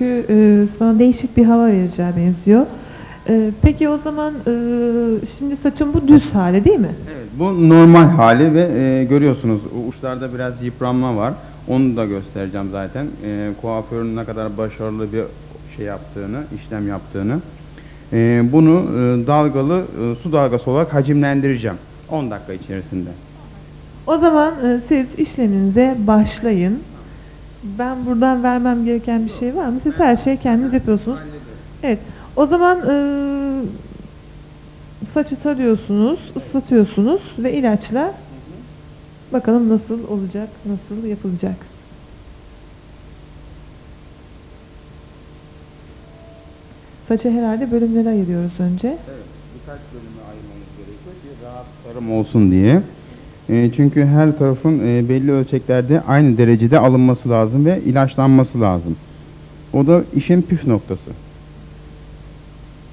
Çünkü e, sana değişik bir hava vereceğe benziyor. E, peki o zaman e, şimdi saçın bu düz hali değil mi? Evet, bu normal hali ve e, görüyorsunuz uçlarda biraz yıpranma var. Onu da göstereceğim zaten. E, kuaförün ne kadar başarılı bir şey yaptığını, işlem yaptığını. E, bunu e, dalgalı e, su dalgası olarak hacimlendireceğim. 10 dakika içerisinde. O zaman e, siz işleminize başlayın. Ben buradan vermem gereken bir şey var mı? Siz her şeyi kendiniz yapıyorsunuz. Evet. O zaman e, saçı tarıyorsunuz, ıslatıyorsunuz ve ilaçla bakalım nasıl olacak, nasıl yapılacak. Saçı herhalde bölümlere ayırıyoruz önce. Evet, birkaç bölüme ayırmamız gerekiyor ki rahat tarım olsun diye. E, çünkü her tarafın e, belli ölçeklerde aynı derecede alınması lazım ve ilaçlanması lazım. O da işin püf noktası.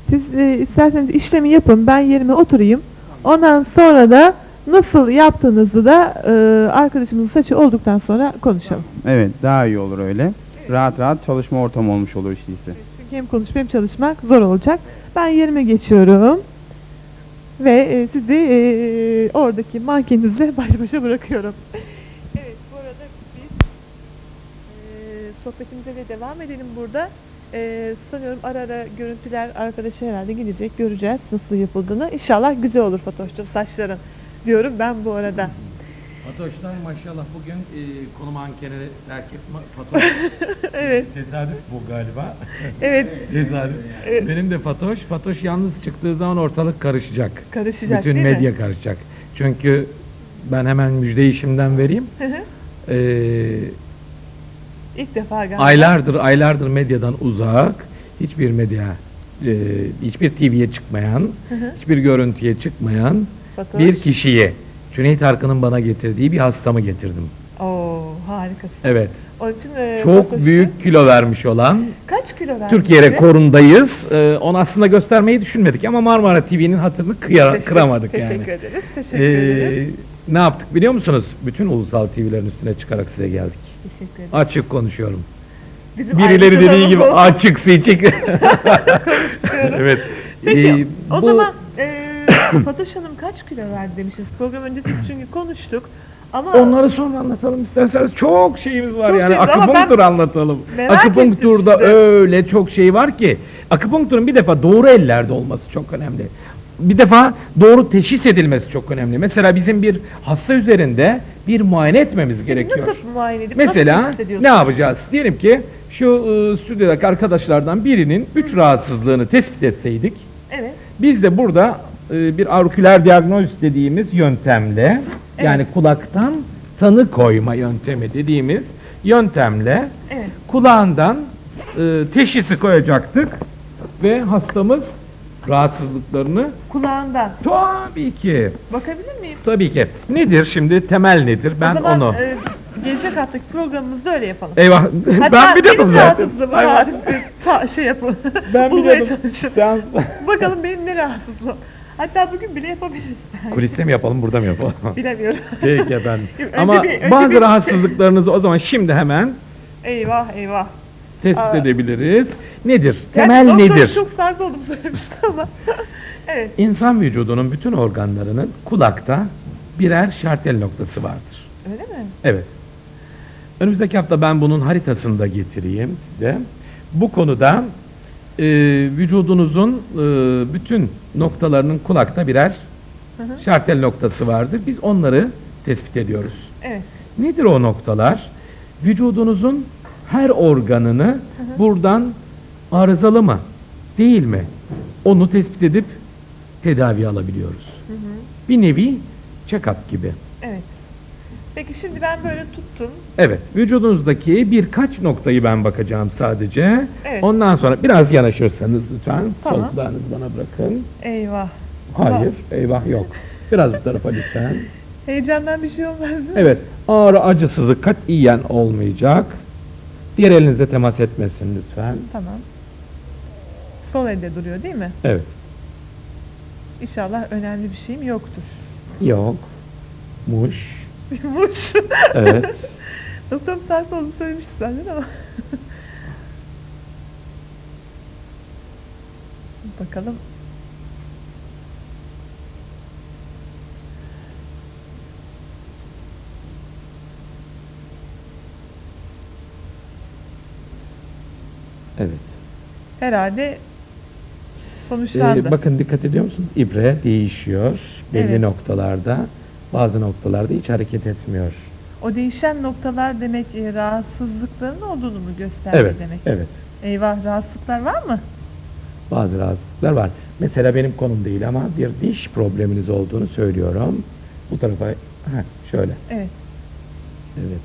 Siz e, isterseniz işlemi yapın, ben yerime oturayım. Ondan sonra da nasıl yaptığınızı da e, arkadaşımızın saçı olduktan sonra konuşalım. Evet, daha iyi olur öyle. Rahat rahat çalışma ortamı olmuş olur işte ise. Çünkü hem konuşup hem çalışmak zor olacak. Ben yerime geçiyorum. Ve e, sizi e, oradaki mankeninizle baş başa bırakıyorum. evet bu arada biz e, sohbetimize de devam edelim burada. E, sanıyorum ara ara görüntüler arkadaşa herhalde gidecek. Göreceğiz nasıl yapıldığını. İnşallah güzel olur Fatoş'cum saçların diyorum ben bu arada. Fatoş'tan maşallah bugün e, konu mankeni erkek Fatoş. evet, Tesadüf bu galiba. evet Tesadüf. Benim de Fatoş. Fatoş yalnız çıktığı zaman ortalık karışacak. karışacak Bütün değil mi? medya karışacak. Çünkü ben hemen müjdeyi şimdiden vereyim. Hı hı. Ee, İlk defa galiba. aylardır aylardır medyadan uzak, hiçbir medya, e, hiçbir TV'ye çıkmayan, Hı hı. hiçbir görüntüye çıkmayan Fatoş. bir kişiyi Cüneyt Arkın'ın bana getirdiği bir hastamı getirdim. Oo harikasın. Evet. Onun için e, Çok Fatoş'u- büyük kilo vermiş olan Kaç kilo verdi? Türkiye size? rekorundayız. Ee, onu aslında göstermeyi düşünmedik ama Marmara TV'nin hatırını kıya- Teşekkür- kıramadık teşekkür yani. ederiz. Teşekkür Ee, ederiz. ne yaptık biliyor musunuz? Bütün ulusal TV'lerin üstüne çıkarak size geldik. Teşekkür ederiz. Açık konuşuyorum. Bizim Birileri dediği gibi olsun. açık seçik. evet. Peki Ee, o bu- zaman Fatoş Hanım kaç kilo verdi demişsiniz. Program öncesi çünkü konuştuk. Ama Onları sonra anlatalım isterseniz. Çok şeyimiz var Çok yani. şeyimiz ama Akupunktur anlatalım. merak Akupunkturda ettim öyle çok şey var ki. Akupunkturun bir defa doğru ellerde olması çok önemli. Bir defa doğru teşhis edilmesi çok önemli. Mesela bizim bir hasta üzerinde bir muayene etmemiz gerekiyor. nasıl muayene edip Mesela nasıl ne hissediyorsunuz? yapacağız? Diyelim ki şu e, stüdyodaki arkadaşlardan birinin üç rahatsızlığını tespit etseydik. Evet. Biz de burada e, bir aurikuler diagnoz dediğimiz yöntemle yani kulaktan tanı koyma yöntemi dediğimiz yöntemle Evet. kulağından e, teşhisi koyacaktık ve hastamız rahatsızlıklarını Kulağından. tabii ki Bakabilir miyim? tabii ki nedir şimdi temel nedir ben o zaman onu e, gelecek haftaki programımızda öyle yapalım. eyvah Hatta ben biliyordum benim zaten rahatsızlığımı Hayvan. artık e, ta, şey yapın. Ben Bulmaya biliyordum. çalışın. Seans- Bakalım benim ne rahatsızlığım. Hatta bugün bile yapabiliriz. kuliste mi yapalım burada mı yapalım Bilemiyorum. peki efendim Önce ama bir- önce bazı bir- rahatsızlıklarınızı o zaman şimdi hemen eyvah eyvah. tespit Aa. edebiliriz. Nedir? Temel doktor nedir? Çok sert oldum söylemişti ama. evet. İnsan vücudunun bütün organlarının kulakta birer şartel noktası vardır. Öyle mi? Evet. Önümüzdeki hafta ben bunun haritasını da getireyim size. Bu konuda e, vücudunuzun e, bütün noktalarının kulakta birer Hı hı. şartel noktası vardır. Biz onları tespit ediyoruz. Evet. Nedir o noktalar? Vücudunuzun her organını buradan arızalı mı, değil mi? Onu tespit edip tedavi alabiliyoruz. Hı hı. Bir nevi check-up gibi. Peki şimdi ben böyle tuttum. Evet, vücudunuzdaki birkaç noktayı ben bakacağım sadece. Evet. Ondan sonra biraz yanaşırsanız lütfen. Tamam. Sol kulağınızı bana bırakın. Eyvah. Hayır, eyvah yok. Biraz bu tarafa lütfen. Heyecandan bir şey olmaz mi? Evet, ağrı acısızlık katiyen olmayacak. Diğer elinizle temas etmesin lütfen. Tamam. Sol elde duruyor değil mi? Evet, İnşallah önemli bir şeyim yoktur. yok. Muş. Muş. Evet. Doktorum sert olduğunu söylemiş zaten ama. Bakalım. Evet. Herhalde sonuçlandı. Ee, bakın dikkat ediyor musunuz? İbre değişiyor belli Evet. noktalarda. Bazı noktalarda hiç hareket etmiyor. O değişen noktalar demek e, rahatsızlıkların olduğunu mu gösteriyor Evet, demek? evet. Eyvah rahatsızlıklar var mı? Bazı rahatsızlıklar var. Mesela benim konum değil ama bir diş probleminiz olduğunu söylüyorum. Bu tarafa, ha, şöyle. Evet. Evet.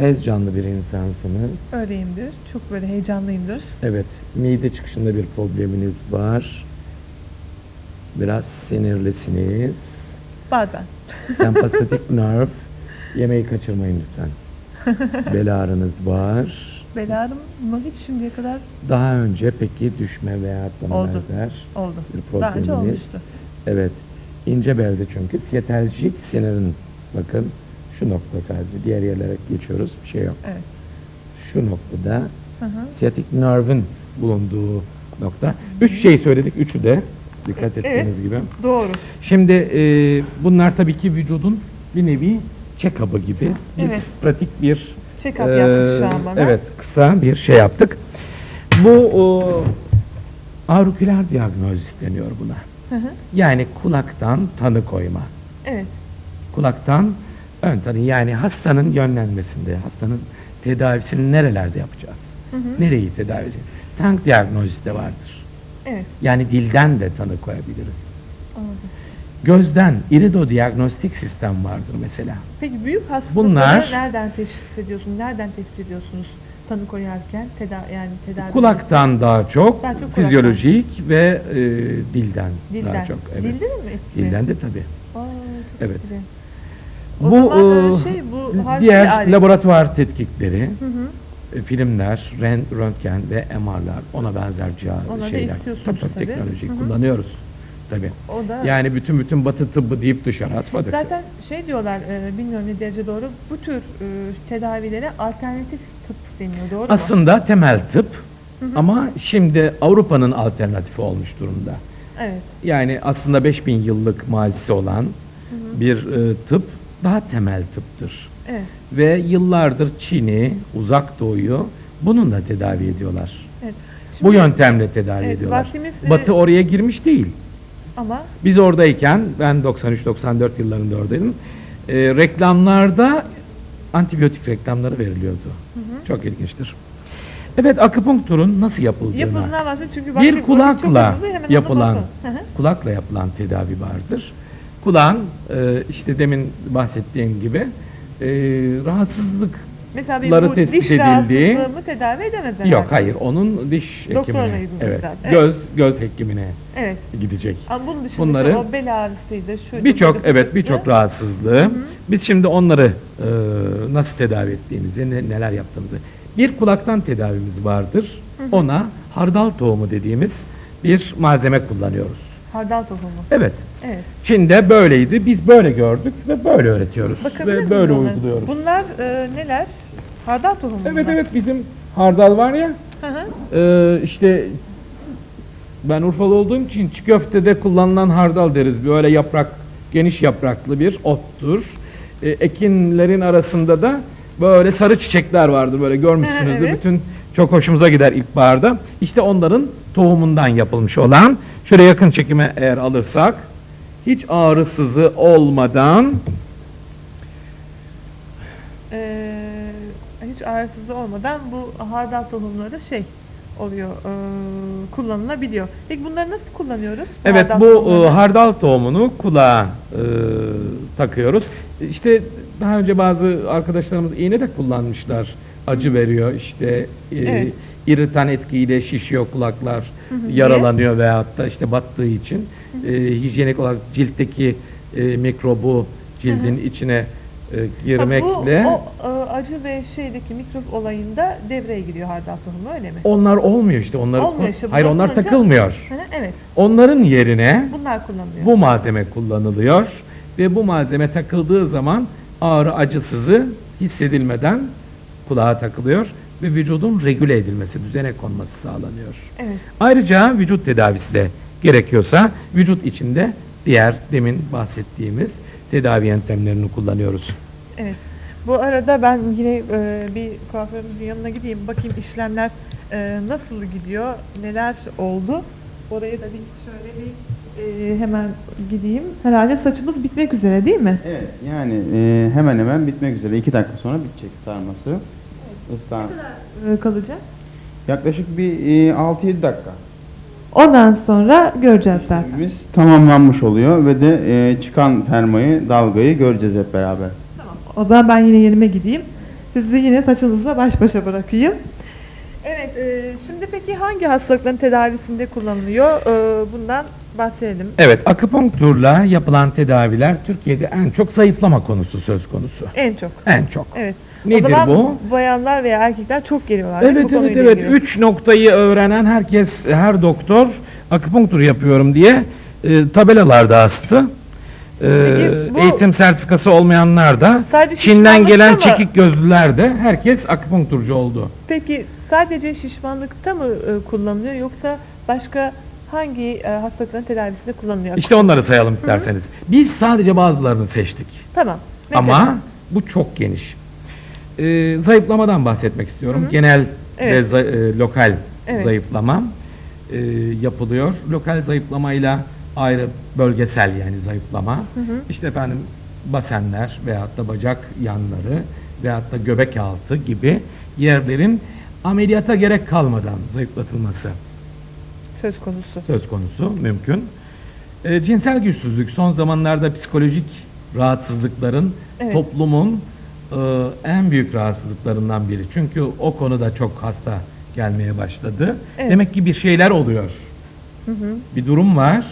Tez canlı bir insansınız. Öyleyimdir. Çok böyle heyecanlıyımdır. Evet, mide çıkışında bir probleminiz var. Biraz sinirlisiniz. Bazen. Sempathetik nerve. Yemeği kaçırmayın lütfen. Bel ağrınız var. Bel ağrım mı hiç şimdiye kadar Daha önce peki düşme veya atlama Oldu. benzer oldu. bir Daha önce probleminiz. olmuştu. Evet. ince belde çünkü. Siyeteljik sinirin bakın şu nokta sadece. Diğer yerlere geçiyoruz. Bir şey yok. Evet. Şu noktada Hı hı. siyatik nervin bulunduğu nokta. Üç şey söyledik. Üçü de dikkat Evet. ettiğiniz gibi. Doğru. Şimdi e, bunlar tabii ki vücudun bir nevi check-up'ı gibi. Biz Evet. pratik bir Check-up e, yaptık şu an bana. Evet, kısa bir şey yaptık. Bu o, aurikular diagnozis deniyor buna. Hı hı. Yani kulaktan tanı koyma. Evet. Kulaktan ön tanı yani hastanın yönlenmesinde, hastanın tedavisini nerelerde yapacağız? Hı hı. Nereyi tedavi edeceğiz? Tank diagnozisi de vardır. Evet. Yani dilden de tanı koyabiliriz. Anladım. Gözden iridodiagnostik sistem vardır mesela. Peki büyük hastalıkları Bunlar- nereden teşhis ediyorsunuz? Nereden tespit ediyorsunuz tanı koyarken? Teda yani tedavi Kulaktan daha çok, Daha çok kulaktan. fizyolojik ve e, dilden, Dilden. daha çok. Evet. Dilde mi etkili? Dilden de tabii. Aa, Evet. etkili. O Bu e, şey, bu diğer alet. laboratuvar tetkikleri, Hı hı. e, filmler, röntgen ve MR'lar ona benzer cihaz Ona şeyler. Tabii, tabii, teknolojiyi Hı hı. kullanıyoruz. Tabii. O da Yani bütün bütün batı tıbbı deyip dışarı atmadık. zaten şey diyorlar, e, bilmiyorum ne derece doğru, bu tür e, tedavilere alternatif tıp deniyor, doğru mu? Aslında temel tıp Hı hı. ama şimdi Avrupa'nın alternatifi olmuş durumda. Evet. Yani aslında 5000 yıllık mazisi olan Hı hı. bir e, tıp daha temel tıptır. Evet. Ve yıllardır Çin'i, uzak doğuyu bununla tedavi ediyorlar. evet. Bu Şimdi- yöntemle tedavi Evet, ediyorlar. vaktimiz, e, Batı oraya girmiş değil. Ama Biz oradayken, ben 93-94 yıllarında oradaydım, e, reklamlarda antibiyotik reklamları veriliyordu. hı hı. Çok ilginçtir. Evet, akupunkturun nasıl yapıldığına, bahsediyor çünkü bir kulakla yapılan. Hı hı. kulakla yapılan tedavi vardır. Kulağın, e, işte demin bahsettiğim gibi, e, rahatsızlık Mesela bir Ları bu tespit diş edildiği- rahatsızlığımı tedavi edemez herhalde. Yok hayır onun diş Doktoruna hekimine. Evet. zaten. Göz göz hekimine Evet. gidecek. Ama bunun dışında Bunları- o bel ağrısıydı, şuydu, Birçok evet birçok rahatsızlığı. Biz şimdi onları e, nasıl tedavi ettiğimizi, ne- neler yaptığımızı. Bir kulaktan tedavimiz vardır. Ona hardal tohumu dediğimiz bir malzeme kullanıyoruz. Hardal tohumu. Evet. Evet. Çin'de böyleydi. Biz böyle gördük ve böyle öğretiyoruz ve böyle onlara? uyguluyoruz. Bunlar e, neler? Hardal tohumu Evet bunlar. evet bizim hardal var ya Hı hı. Ee, işte ben Urfalı olduğum için çiğ köftede kullanılan hardal deriz. Böyle yaprak, geniş yapraklı bir ottur. Ee, ekinlerin arasında da böyle sarı çiçekler vardır. Böyle görmüşsünüzdür. evet. Bütün çok hoşumuza gider ilkbaharda. İşte onların tohumundan yapılmış olan. Şöyle yakın çekime eğer alırsak hiç ağrısızı olmadan Ee, hiç ağrısız olmadan bu hardal tohumları şey oluyor, e, kullanılabiliyor. Peki bunları nasıl kullanıyoruz? Evet hardal bu e, hardal tohumunu kulağa e, takıyoruz. İşte daha önce bazı arkadaşlarımız iğne de kullanmışlar. Acı veriyor işte e, Evet. İrritan etkiyle şişiyor kulaklar, Hı hı. yaralanıyor veyahut da işte battığı için e, hijyenik olarak ciltteki e, mikrobu cildin içine e, Ha, girmekle bu, o e, acı ve şeydeki mikrop olayında devreye giriyor hardal tohumu öyle mi? onlar olmuyor işte onları Olmuyor işte, hayır onlar kullanınca- takılmıyor. Hı hı, evet, Onların yerine bunlar kullanılıyor. Bu malzeme kullanılıyor ve bu malzeme takıldığı zaman ağrı acısızı hissedilmeden kulağa takılıyor ve vücudun regüle edilmesi, düzene konması sağlanıyor. Evet. Ayrıca vücut tedavisi de gerekiyorsa vücut içinde diğer demin bahsettiğimiz tedavi yöntemlerini kullanıyoruz. Evet. Bu arada ben yine e, bir kuaförümüzün yanına gideyim. Bakayım işlemler e, nasıl gidiyor, neler oldu. Oraya da bir şöyle bir e, hemen gideyim. Herhalde saçımız bitmek üzere değil mi? Evet yani e, hemen hemen bitmek üzere. 2 dakika sonra bitecek sarması. Islan. E, kalacak. Yaklaşık bir e, 6-7 dakika. Ondan sonra göreceğiz zaten. İşlemimiz tamamlanmış oluyor ve de e, çıkan fermayı, dalgayı göreceğiz hep beraber. O zaman ben yine yerime gideyim. Sizi yine saçınızla baş başa bırakayım. Evet, e, şimdi peki hangi hastalıkların tedavisinde kullanılıyor? E, bundan bahsedelim. Evet, akupunkturla yapılan tedaviler Türkiye'de en çok zayıflama konusu söz konusu. En çok. En çok. Evet. Nedir o zaman bu? bayanlar veya erkekler çok geliyorlar. değil mi Evet bu evet konuyla evet. ilgili? Üç noktayı öğrenen herkes, her doktor akupunktur yapıyorum diye e, tabelalarda astı. E, Peki bu- eğitim sertifikası olmayanlar da Sadece Çin'den şişmanlıkta gelen mı? çekik gözlüler de herkes akupunkturcu oldu. Peki sadece şişmanlıkta mı e, kullanılıyor yoksa başka hangi e, hastalıkların tedavisinde kullanılıyor? İşte onları sayalım isterseniz. Biz sadece bazılarını seçtik. Tamam. Mesela, Ama bu çok geniş. Ee, zayıflamadan bahsetmek istiyorum. Genel Evet. ve za- e, lokal Evet. zayıflama e, yapılıyor. Lokal zayıflamayla ayrı bölgesel yani zayıflama. İşte efendim basenler veyahut da bacak yanları veyahut da göbek altı gibi yerlerin ameliyata gerek kalmadan zayıflatılması söz konusu. söz konusu mümkün. E, cinsel güçsüzlük son zamanlarda psikolojik rahatsızlıkların Evet. toplumun e, en büyük rahatsızlıklarından biri. Çünkü o konuda çok hasta gelmeye başladı. Evet. Demek ki bir şeyler oluyor. Bir durum var,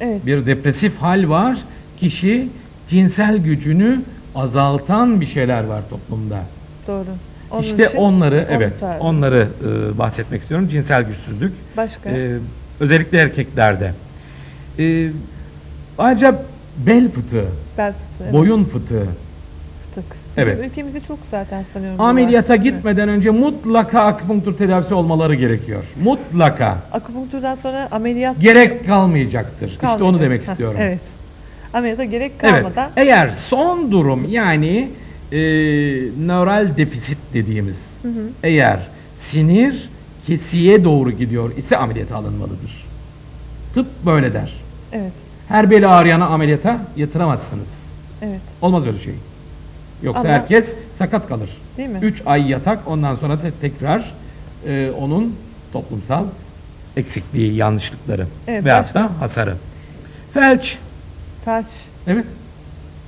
Evet. bir depresif hal var. Kişi cinsel gücünü azaltan bir şeyler var toplumda. Doğru. Onun işte onları evet tarzı. onları e, bahsetmek istiyorum. Cinsel güçsüzlük. Başka. Ee, özellikle erkeklerde. Ee, ayrıca bel fıtığı, Bel fıtığı, evet, boyun fıtığı. Evet. Ülkemizde çok zaten sanıyorum. Ameliyata gitmeden önce mutlaka akupunktur tedavisi olmaları gerekiyor. Mutlaka. Akupunkturdan sonra ameliyat Gerek kalmayacaktır. İşte onu kalmayacak. demek istiyorum. Evet. Ameliyata gerek Evet. kalmadan Eğer son durum yani e, nöral defisit dediğimiz eğer sinir kesiye doğru gidiyor ise ameliyata alınmalıdır. Tıp böyle der. evet. Her beli ağrıyana ameliyata yatıramazsınız. Evet. Olmaz öyle şey. Yoksa Ama- herkes sakat kalır. Değil mi? 3 ay yatak ondan sonra te- tekrar e, onun toplumsal eksikliği, yanlışlıkları Evet, veyahut başka? da hasarı. Felç. Felç. Evet.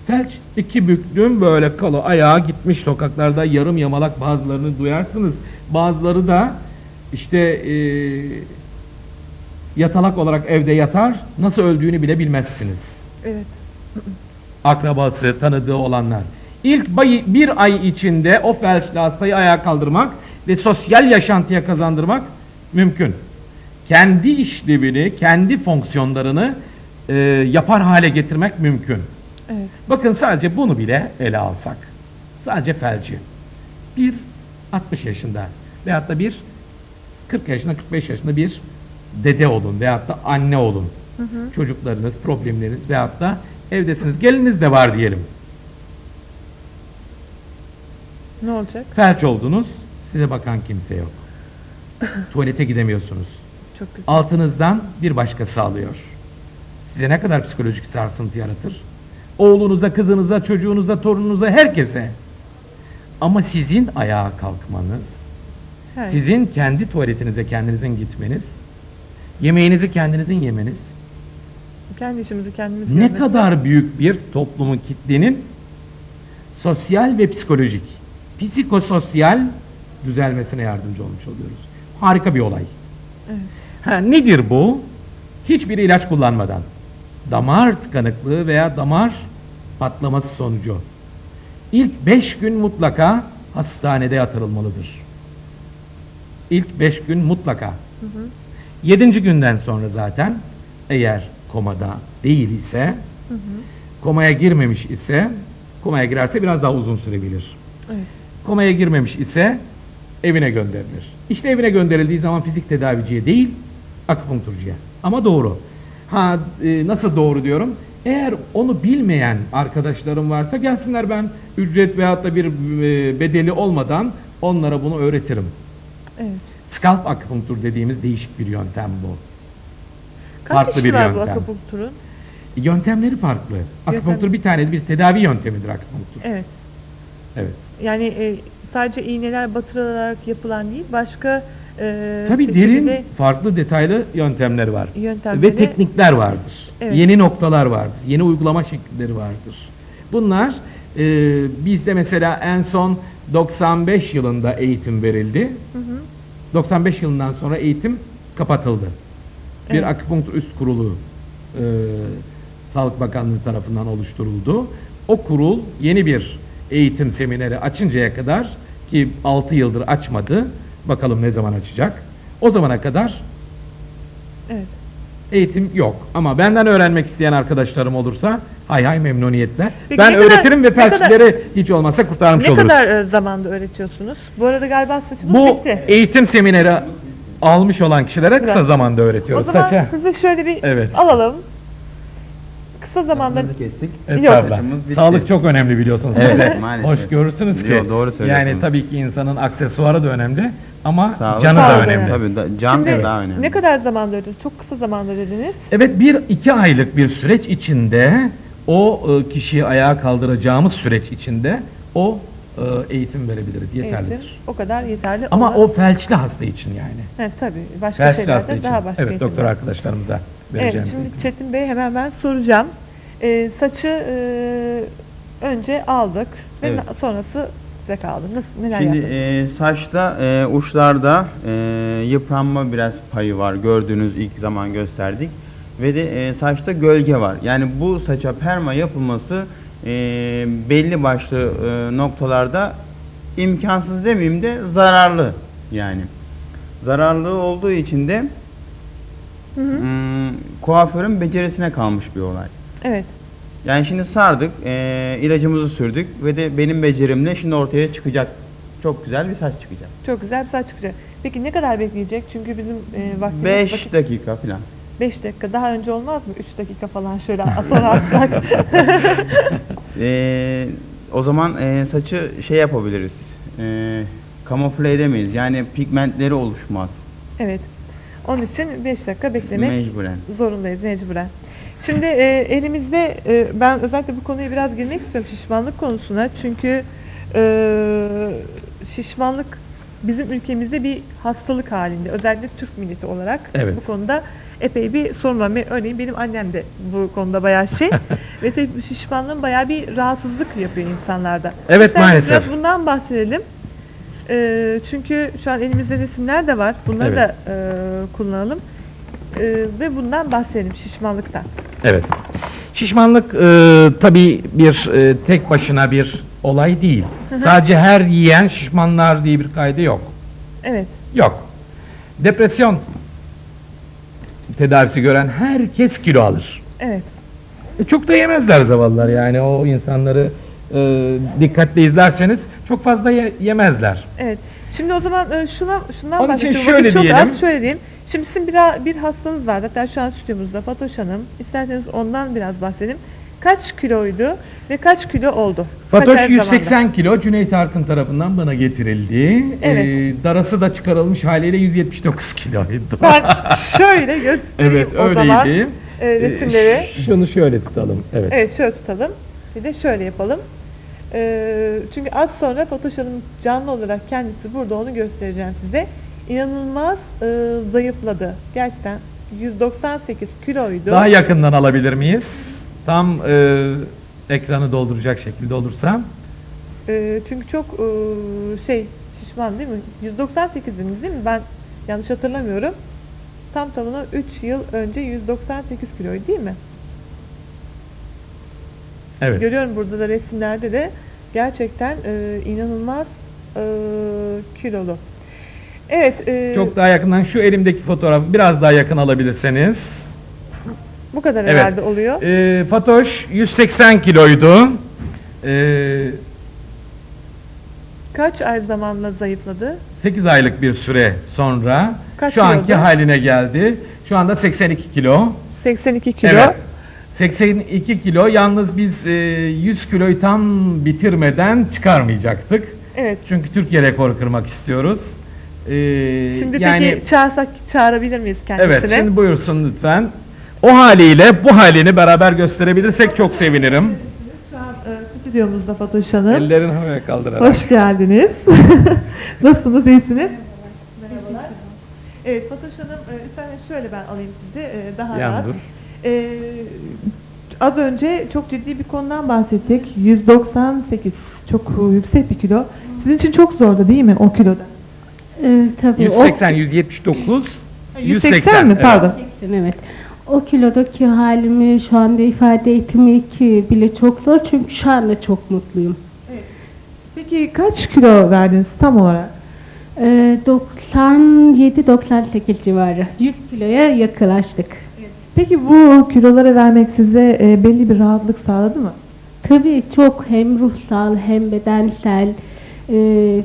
Felç. iki büklüm böyle kalı ayağa gitmiş sokaklarda yarım yamalak bazılarını duyarsınız. Bazıları da işte e, yatalak olarak evde yatar. Nasıl öldüğünü bile bilmezsiniz. Evet. akrabası, tanıdığı olanlar. İlk bir ay içinde o felçli hastayı ayağa kaldırmak ve sosyal yaşantıya kazandırmak mümkün. Kendi işlevini, kendi fonksiyonlarını e, yapar hale getirmek mümkün. Evet. Bakın sadece bunu bile ele alsak. Sadece felci. Bir 60 yaşında veyahut da bir 40 yaşında 45 yaşında bir dede olun veyahut da anne olun. Çocuklarınız, problemleriniz veyahut da evdesiniz. Geliniz de var diyelim. Ne olacak? Felç oldunuz. Size bakan kimse yok. Tuvalete gidemiyorsunuz. Çok güzel. Altınızdan bir başkası alıyor. Size ne kadar psikolojik sarsıntı yaratır? Oğlunuza, kızınıza, çocuğunuza, torununuza, herkese. Ama sizin ayağa kalkmanız, Evet. sizin kendi tuvaletinize kendinizin gitmeniz, yemeğinizi kendinizin yemeniz, Kendi işimizi kendimiz ne görmesi- kadar büyük bir toplumun kitlenin sosyal ve psikolojik, psikososyal düzelmesine yardımcı olmuş oluyoruz. Harika bir olay. Evet. Ha, nedir bu? Hiçbir ilaç kullanmadan. Damar tıkanıklığı veya damar patlaması sonucu. İlk 5 gün mutlaka hastanede yatırılmalıdır. İlk 5 gün mutlaka. 7. günden sonra zaten eğer komada değil ise, komaya girmemiş ise, komaya girerse biraz daha uzun sürebilir. Evet. Komaya girmemiş ise evine gönderilir. İşte evine gönderildiği zaman fizik tedaviciye değil, akupunkturcuya. Ama doğru. Ha e, nasıl doğru diyorum? Eğer onu bilmeyen arkadaşlarım varsa gelsinler ben ücret veyahut da bir e, bedeli olmadan onlara bunu öğretirim. Evet. Scalp akupunktur dediğimiz değişik bir yöntem bu. Kaç Farklı bir var bu yöntem. akupunkturun? Yöntemleri farklı. Akupunktur bir tane bir tedavi yöntemidir akupunktur. Evet. Evet. Yani e, sadece iğneler batırılarak yapılan değil, başka e, Tabii derin de farklı detaylı yöntemleri var. yöntemleri Ve teknikler vardır. Evet. Yeni noktalar vardır. Yeni uygulama şekilleri vardır. Bunlar e, bizde mesela en son 95 yılında eğitim verildi. Hı hı. 95 yılından sonra eğitim kapatıldı. Bir Evet. akupunktur üst kurulu e, Sağlık Bakanlığı tarafından oluşturuldu. O kurul yeni bir eğitim semineri açıncaya kadar ki 6 yıldır açmadı. Bakalım ne zaman açacak. O zamana kadar Evet. eğitim yok. Ama benden öğrenmek isteyen arkadaşlarım olursa hay hay memnuniyetle. Peki ben ne kadar- öğretirim ve ne kadar- felçlileri hiç olmazsa kurtarmış Ne oluruz. kadar e, zamanda öğretiyorsunuz? Bu arada galiba saçımız Bu bitti. eğitim semineri almış olan kişilere kısa zamanda O öğretiyoruz. zaman Saça. sizi şöyle bir Evet. alalım. Kısa zamanda Saçımızı kestik. Estağfurullah. Saçımız bitti. Sağlık çok önemli biliyorsunuz. Evet, maalesef. Hoş görürsünüz ki. Yo, doğru söylüyorsunuz. Yani tabii ki insanın aksesuarı da önemli ama Sağlık. canı da Sağlık önemli. Tabii da, can Şimdi daha önemli. ne kadar zamanda ödediniz? Çok kısa zamanda dediniz. Evet bir iki aylık bir süreç içinde o e, kişiyi ayağa kaldıracağımız süreç içinde o e, eğitim verebiliriz. Yeterlidir. Eğitim o kadar yeterli. Ama olan- o felçli hasta için yani. He, tabii başka Felçli hasta şeylerde için. daha başka Evet doktor arkadaşlarımıza Evet vereceğim. şimdi Çetin Bey hemen ben soracağım. Ee, saçı e, önce aldık ve Evet. sonrası size kaldı. Nasıl, neler Şimdi yaptınız? e, saçta e, uçlarda e, yıpranma biraz payı var. Gördüğünüz ilk zaman gösterdik. Ve de e, saçta gölge var. Yani bu saça perma yapılması e, belli başlı e, noktalarda imkansız demeyeyim de zararlı yani. Zararlı olduğu için de Hı hı. hmm, kuaförün becerisine kalmış bir olay. Evet. Yani şimdi sardık, e, ilacımızı sürdük ve de benim becerimle şimdi ortaya çıkacak. Çok güzel bir saç çıkacak. Çok güzel bir saç çıkacak. Peki ne kadar bekleyecek? Çünkü bizim e, vaktimiz 5 vakit- dakika falan. 5 dakika. Daha önce olmaz mı? 3 dakika falan şöyle sonra atsak. E, o zaman e, saçı şey yapabiliriz. E, kamufle edemeyiz. Yani pigmentleri oluşmaz. evet. Onun için 5 dakika beklemek Mecburen. zorundayız mecburen. Şimdi e, elimizde e, ben özellikle bu konuya biraz girmek istiyorum şişmanlık konusuna. Çünkü e, şişmanlık bizim ülkemizde bir hastalık halinde. Özellikle Türk milleti olarak Evet. bu konuda epey bir sorun var. Örneğin benim annem de bu konuda bayağı şey. Ve tabii şişmanlığın bayağı bir rahatsızlık yapıyor insanlarda. Evet, İsterseniz maalesef. Biraz bundan bahsedelim. E, çünkü şu an elimizde resimler de var. Bunları Evet. da e, kullanalım. E, ve bundan bahsedelim şişmanlıktan. Evet. Şişmanlık e, tabii bir e, tek başına bir olay değil. Sadece her yiyen şişmanlar diye bir kaydı yok. Evet. Yok. Depresyon tedavisi gören herkes kilo alır. Evet. E, çok da yemezler zavallılar yani o insanları e, dikkatle izlerseniz çok fazla ye- yemezler. Evet. Şimdi o zaman e, şuna şundan Onun için şöyle Vakit çok diyelim. az. Şöyle diyeyim. Şimdi sizin bir, bir hastanız var. Hatta şu an stüdyomuzda Fatoş Hanım. İsterseniz ondan biraz bahsedelim. Kaç kiloydu ve kaç kilo oldu? Fatoş ay 180 zamanda? kilo Cüneyt Arkın tarafından bana getirildi. Evet. E, darası da çıkarılmış haliyle 179 kiloydu. Ben şöyle göstereyim evet o zaman öyleydi. e, resimleri. E, şunu şöyle tutalım. Evet. Evet şöyle tutalım. Bir de şöyle yapalım. E, çünkü az sonra Fatoş Hanım canlı olarak kendisi burada onu göstereceğim size. İnanılmaz e, zayıfladı. Gerçekten 198 kiloydu. Daha yakından alabilir miyiz? Tam e, ekranı dolduracak şekilde olursam. Ee, çünkü çok e, şey şişman değil mi? 198'diniz değil mi? Ben yanlış hatırlamıyorum. Tam tamına 3 yıl önce 198 kiloydu değil mi? Evet. Görüyorum burada da resimlerde de gerçekten e, inanılmaz e, kilolu. Evet, e, Çok daha yakından şu elimdeki fotoğrafı biraz daha yakın alabilirseniz. bu kadar Evet. herhalde oluyor. E, Fatoş 180 kiloydu. E, Kaç ay zamanla zayıfladı? 8 aylık bir süre sonra Kaç şu anki haline geldi. Şu anda 82 kilo. 82 kilo. Evet. 82 kilo. Yalnız biz e, 100 kiloyu tam bitirmeden çıkarmayacaktık. Evet. Çünkü Türkiye rekoru kırmak istiyoruz. E, Şimdi yani peki çağırsak çağırabilir miyiz kendisini? evet şimdi buyursun lütfen. O haliyle bu halini beraber gösterebilirsek çok sevinirim. Şu an e, stüdyomuzda Fatoş Hanım. Ellerini havaya kaldırarak. Hoş geldiniz. Nasılsınız? iyisiniz? Merhabalar. Evet Fatoş Hanım, e, isterseniz şöyle ben alayım sizi e, daha Yan rahat. dur. E, az önce çok ciddi bir konudan bahsettik. 198 çok yüksek bir kilo. Sizin için çok zordu değil mi o kiloda? Ee, tabii 180, 179, 180 mi? evet. Pardon. evet. O kilodaki halimi şu anda ifade etmek bile çok zor çünkü şu anda çok mutluyum. Peki kaç kilo verdiniz tam olarak? Ee, 97-98 civarı. 100 kiloya yaklaştık. Peki bu kiloları vermek size e, belli bir rahatlık sağladı mı? Tabii çok hem ruhsal hem bedensel e,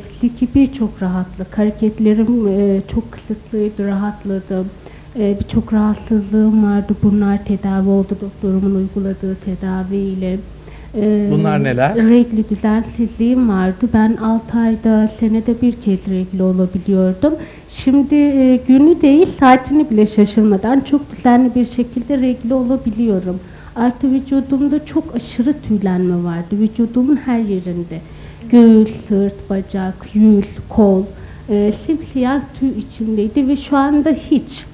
birçok rahatlık. Hareketlerim e, çok kısıtlıydı, rahatladım. E, Birçok rahatsızlığım vardı. Bunlar tedavi oldu doktorumun uyguladığı tedaviyle. E, Bunlar neler? Regli düzensizliğim vardı. Ben 6 ayda, senede bir kez regli olabiliyordum. Şimdi e, günü değil, saatini bile şaşırmadan çok düzenli bir şekilde regli olabiliyorum. Artı vücudumda çok aşırı tüylenme vardı. Vücudumun her yerinde. Göğüs, sırt, bacak, yüz, kol, e, simsiyah tüy içindeydi ve şu anda hiç.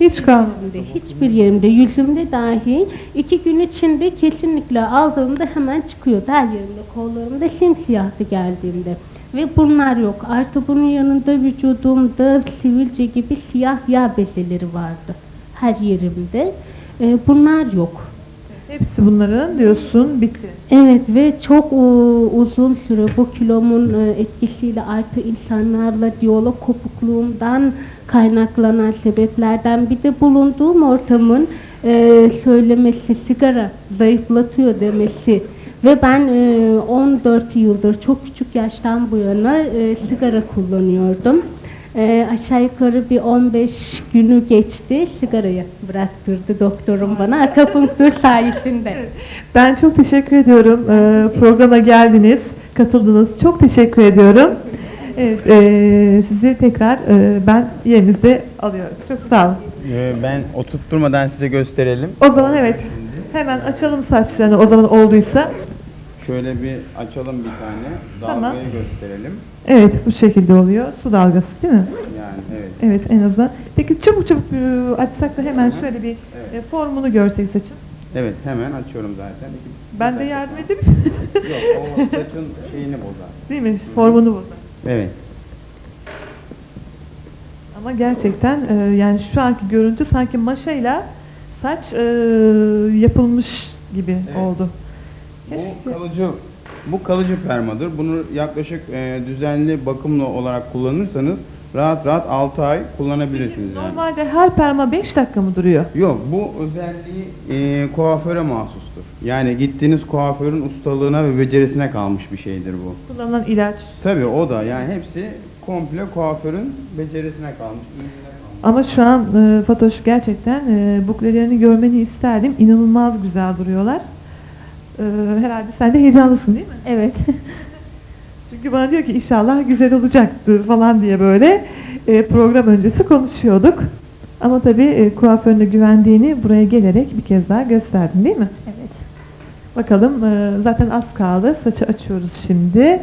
Hiç kalmadı. Yerimde, Hiçbir yerimde, yüzümde dahi iki gün içinde kesinlikle aldığımda hemen çıkıyordu. Her yerimde, kollarımda simsiyahtı geldiğimde. Ve bunlar yok. Artı bunun yanında vücudumda sivilce gibi siyah yağ bezeleri vardı. Her yerimde. Ee, bunlar yok. Hepsi bunların diyorsun bitti. Evet ve çok e, uzun süre bu kilomun e, etkisiyle artı insanlarla diyalog kopukluğumdan kaynaklanan sebeplerden bir de bulunduğum ortamın e, söylemesi sigara zayıflatıyor demesi ve ben e, 14 yıldır çok küçük yaştan bu yana sigara kullanıyordum. E, aşağı yukarı bir 15 günü geçti sigarayı bıraktırdı doktorum bana akupunktur sayesinde. Ben çok teşekkür ediyorum. Ee, programa geldiniz, katıldınız. Çok teşekkür ediyorum. Evet, ee, sizi tekrar ee, ben yerinize alıyorum. Çok sağ olun. Ee, ben oturtturmadan size gösterelim. O zaman evet, hemen açalım saçlarını o zaman olduysa. Şöyle bir açalım bir tane. Dalgayı Tamam. gösterelim. Evet, bu şekilde oluyor. Su dalgası değil mi? Yani evet. Evet, en azından. Peki çabuk çabuk ee, açsak da hemen şöyle bir ee, formunu görsek saçın. Evet hemen açıyorum zaten. İki- Ben bir de dakika. yardım edeyim. Yok o saçın şeyini bozar. değil mi? Formunu bozar. Evet. Ama gerçekten e, yani şu anki görüntü sanki maşayla saç e, yapılmış gibi Evet. oldu. Bu kalıcı bu kalıcı permadır. Bunu yaklaşık e, düzenli bakımlı olarak kullanırsanız rahat rahat 6 ay kullanabilirsiniz yani. Normalde her perma 5 dakika mı duruyor? Yok bu özelliği e, kuaföre mahsustur. Yani gittiğiniz kuaförün ustalığına ve becerisine kalmış bir şeydir bu. Kullanılan ilaç. Tabii o da yani hepsi komple kuaförün becerisine kalmış. Ama şu an e, Fatoş gerçekten e, buklelerini görmeni isterdim. İnanılmaz güzel duruyorlar. E, herhalde sen de heyecanlısın değil mi? Evet. Çünkü bana diyor ki inşallah güzel olacaktır falan diye böyle e, program öncesi konuşuyorduk. Ama tabii e, kuaförüne güvendiğini buraya gelerek bir kez daha gösterdin değil mi? evet. Bakalım e, zaten az kaldı. Saçı açıyoruz şimdi.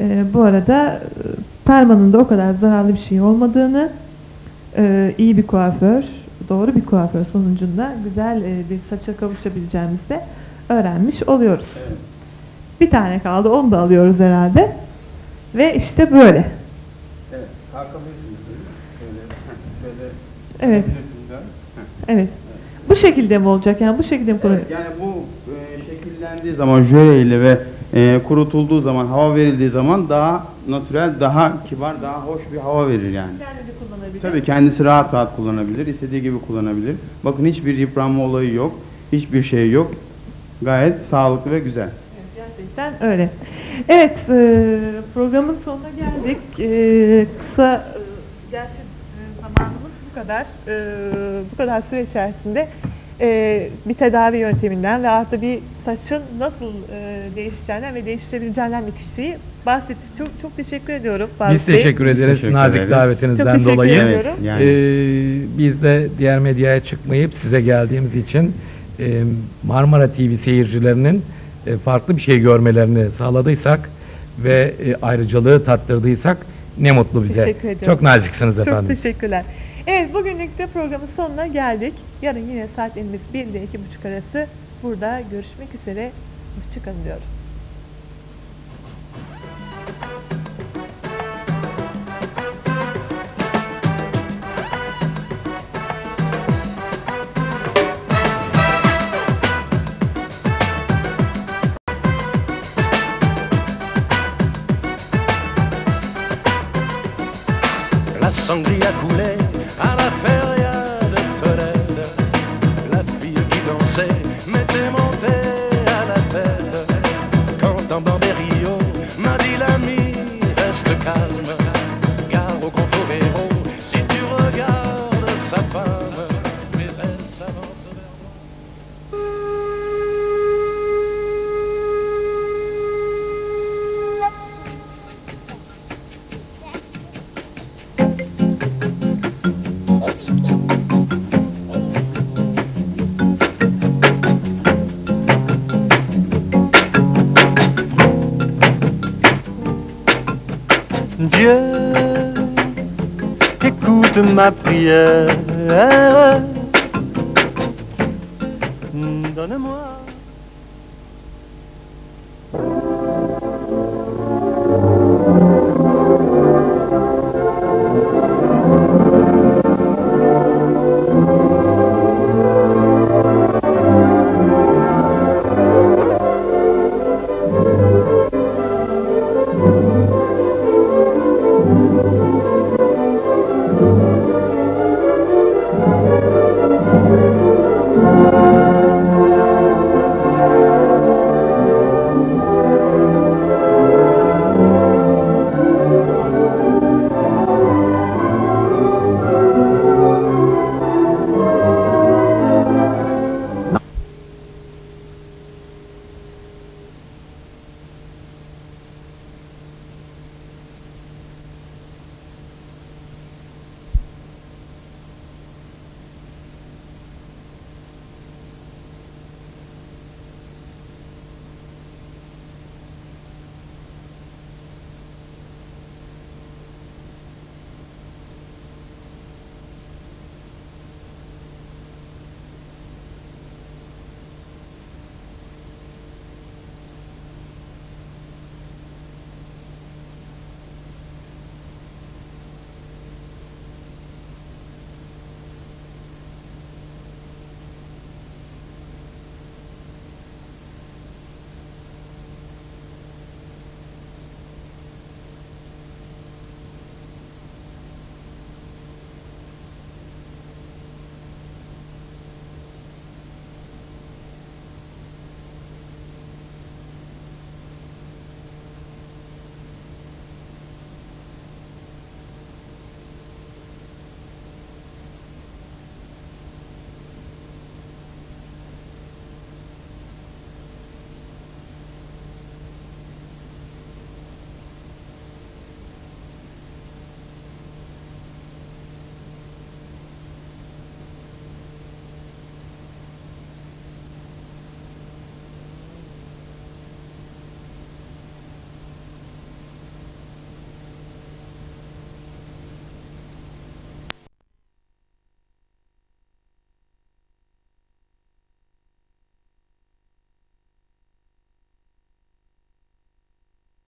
E, bu arada e, permanın da o kadar zararlı bir şey olmadığını, e, iyi bir kuaför, doğru bir kuaför sonucunda güzel e, bir saça kavuşabileceğimizi de öğrenmiş oluyoruz. Bir tane kaldı, onu da alıyoruz herhalde. Ve işte böyle. Evet. Evet, evet. Bu şekilde mi olacak? Yani bu şekilde mi kullanacak? Evet, yani bu e, şekillendiği zaman jöleyle ve e, kurutulduğu zaman, hava verildiği zaman daha natürel, daha kibar, daha hoş bir hava verir yani. Kendisi kullanabilir. Tabii kendisi rahat rahat kullanabilir, istediği gibi kullanabilir. Bakın hiçbir yıpranma olayı yok, hiçbir şey yok. Gayet sağlıklı ve güzel. Evet, Gerçekten öyle. Evet, e, programın sonuna geldik. E, kısa, e, gerçi e, zamanımız bu kadar. E, bu kadar süre içerisinde e, bir tedavi yönteminden ve artı bir saçın nasıl e, değişeceğinden ve değiştirebileceğinden bir kişiyi bahsettik. Çok çok teşekkür ediyorum. Faruk Biz teşekkür ederiz Teşekkür nazik ederiz. Çok davetinizden teşekkür dolayı. ediyorum. Evet, yani. Ee, biz de diğer medyaya çıkmayıp size geldiğimiz için e, Marmara TV seyircilerinin e, farklı bir şey görmelerini sağladıysak ve e, ayrıcalığı tattırdıysak ne mutlu bize. Teşekkür ediyorum. Çok naziksiniz Çok efendim. teşekkürler. Evet bugünlük de programın sonuna geldik. Yarın yine saatlerimiz 1 ile 2.30 arası burada görüşmek üzere. Hoşçakalın diyorum. Dieu, écoute ma prière. Donne-moi.